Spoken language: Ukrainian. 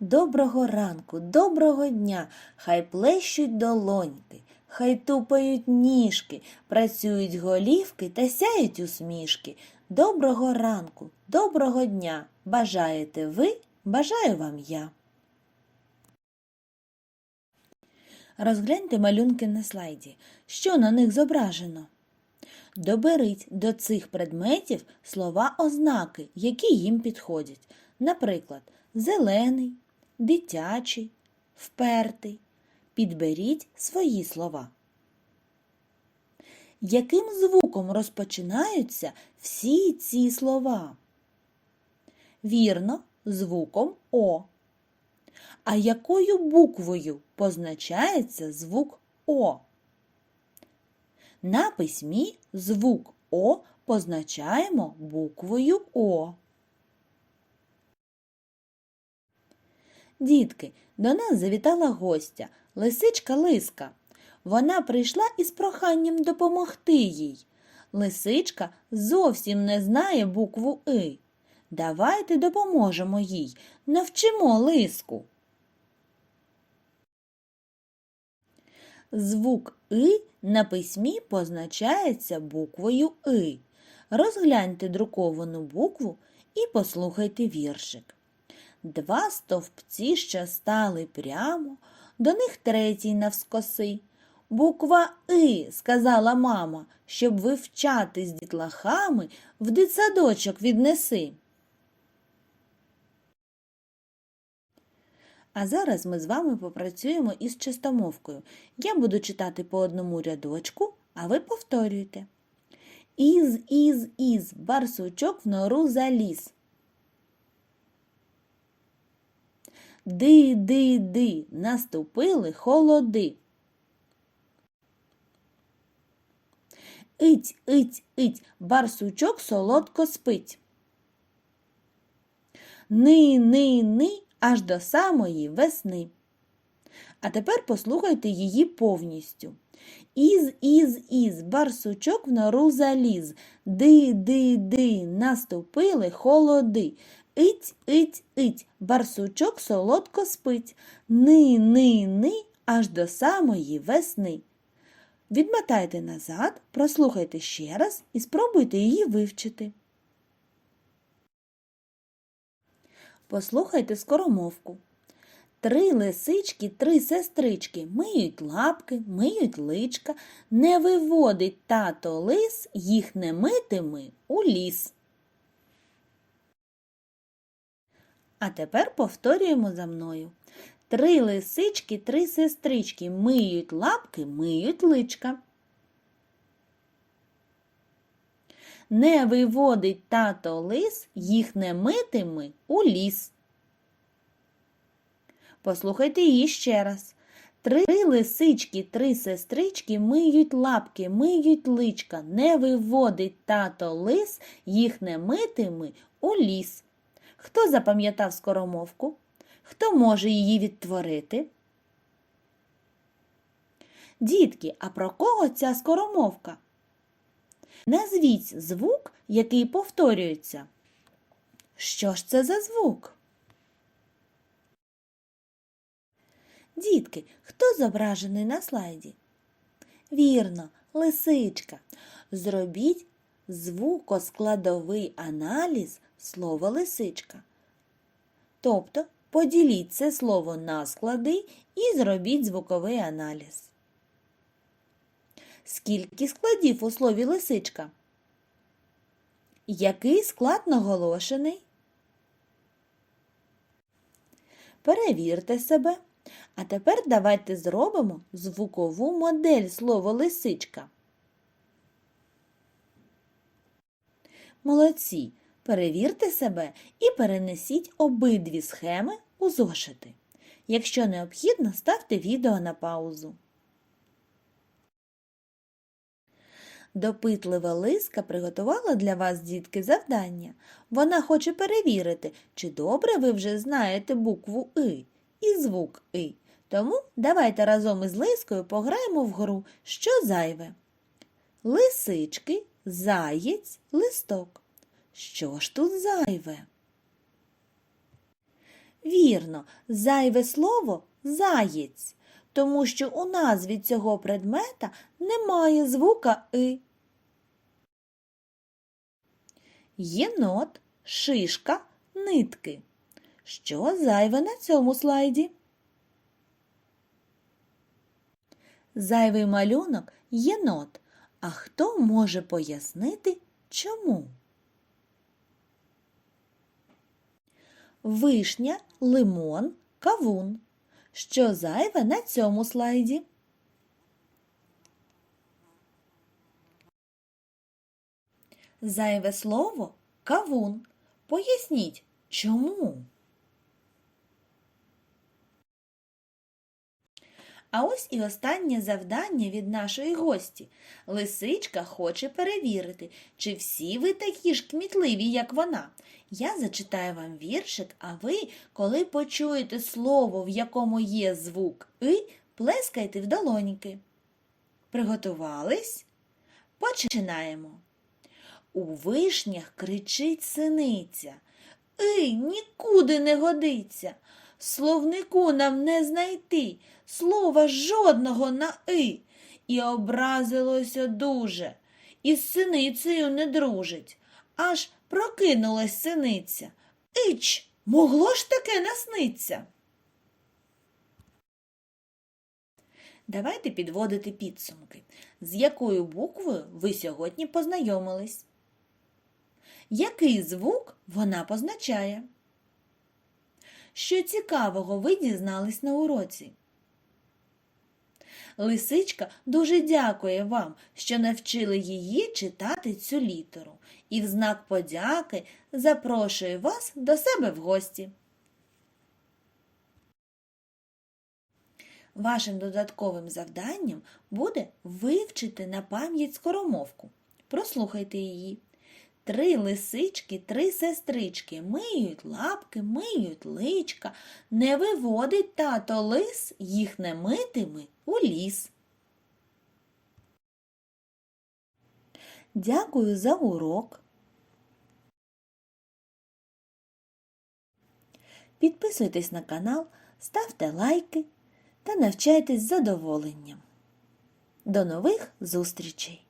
Доброго ранку, доброго дня, хай плещуть долоньки, хай тупають ніжки, працюють голівки та сяють усмішки. Доброго ранку, доброго дня. Бажаєте ви, бажаю вам я. Розгляньте малюнки на слайді. Що на них зображено? Доберіть до цих предметів слова ознаки, які їм підходять. Наприклад, зелений, дитячий, впертий. Підберіть свої слова. Яким звуком розпочинаються всі ці слова? Вірно, звуком О. А якою буквою позначається звук О? На письмі звук О позначаємо буквою О. Дітки, до нас завітала гостя, лисичка Лиска. Вона прийшла із проханням допомогти їй. Лисичка зовсім не знає букву И. Давайте допоможемо їй, навчимо лиску. Звук И на письмі позначається буквою И. Розгляньте друковану букву і послухайте віршик. Два стовпці ще стали прямо, до них третій навскоси. Буква И, сказала мама, щоб вивчати з дітлахами, в дитсадочок віднеси. А зараз ми з вами попрацюємо із чистомовкою. Я буду читати по одному рядочку, а ви повторюєте. Із, із, із, барсучок в нору заліз. Ди, ди, ди, наступили холоди. Ить, ить, ить, барсучок солодко спить. Ни, ни, ни, аж до самої весни. А тепер послухайте її повністю. Із, із, із, барсучок в нору заліз. Ди, ди, ди, наступили холоди. Ить, ить, ить, барсучок солодко спить. Ни, ни, ни, аж до самої весни. Відмотайте назад, прослухайте ще раз і спробуйте її вивчити. Послухайте скоромовку. Три лисички, три сестрички миють лапки, миють личка, не виводить тато лис, їх не митиме у ліс. А тепер повторюємо за мною. Три лисички, три сестрички миють лапки, миють личка. Не виводить тато лис, їх не митиме у ліс. Послухайте її ще раз. Три лисички, три сестрички миють лапки, миють личка. Не виводить тато лис, їх не митиме у ліс. Хто запам'ятав скоромовку? Хто може її відтворити? Дітки, а про кого ця скоромовка? Назвіть звук, який повторюється. Що ж це за звук? Дітки, хто зображений на слайді? Вірно, лисичка. Зробіть звукоскладовий аналіз слова лисичка. Тобто поділіть це слово на склади і зробіть звуковий аналіз. Скільки складів у слові лисичка? Який склад наголошений? Перевірте себе. А тепер давайте зробимо звукову модель слова лисичка. Молодці! Перевірте себе і перенесіть обидві схеми у зошити. Якщо необхідно, ставте відео на паузу. Допитлива лиска приготувала для вас, дітки, завдання. Вона хоче перевірити, чи добре ви вже знаєте букву И і звук И. Тому давайте разом із лискою пограємо в гру, що зайве. Лисички, заєць, листок. Що ж тут зайве? Вірно, зайве слово заєць, тому що у назві цього предмета немає звука и. Єнот, шишка, нитки. Що зайве на цьому слайді? Зайвий малюнок єнот. А хто може пояснити, чому? Вишня, лимон, кавун. Що зайве на цьому слайді? Зайве слово кавун. Поясніть, чому? А ось і останнє завдання від нашої гості. Лисичка хоче перевірити, чи всі ви такі ж кмітливі, як вона. Я зачитаю вам віршик, а ви, коли почуєте слово, в якому є звук и, плескайте в долоньки. Приготувались? Починаємо. У вишнях кричить синиця. Ий, нікуди не годиться. Словнику нам не знайти слова жодного на и. І образилося дуже, і з синицею не дружить. Аж прокинулась синиця. Ич, могло ж таке насниться? Давайте підводити підсумки. З якою буквою ви сьогодні познайомились? Який звук вона позначає? Що цікавого ви дізнались на уроці? Лисичка дуже дякує вам, що навчили її читати цю літеру, і в знак подяки запрошує вас до себе в гості. Вашим додатковим завданням буде вивчити на пам'ять скоромовку. Прослухайте її. Три лисички, три сестрички, миють лапки, миють личка, не виводить тато лис їх не митими у ліс. Дякую за урок. Підписуйтесь на канал, ставте лайки та навчайтесь задоволенням. До нових зустрічей!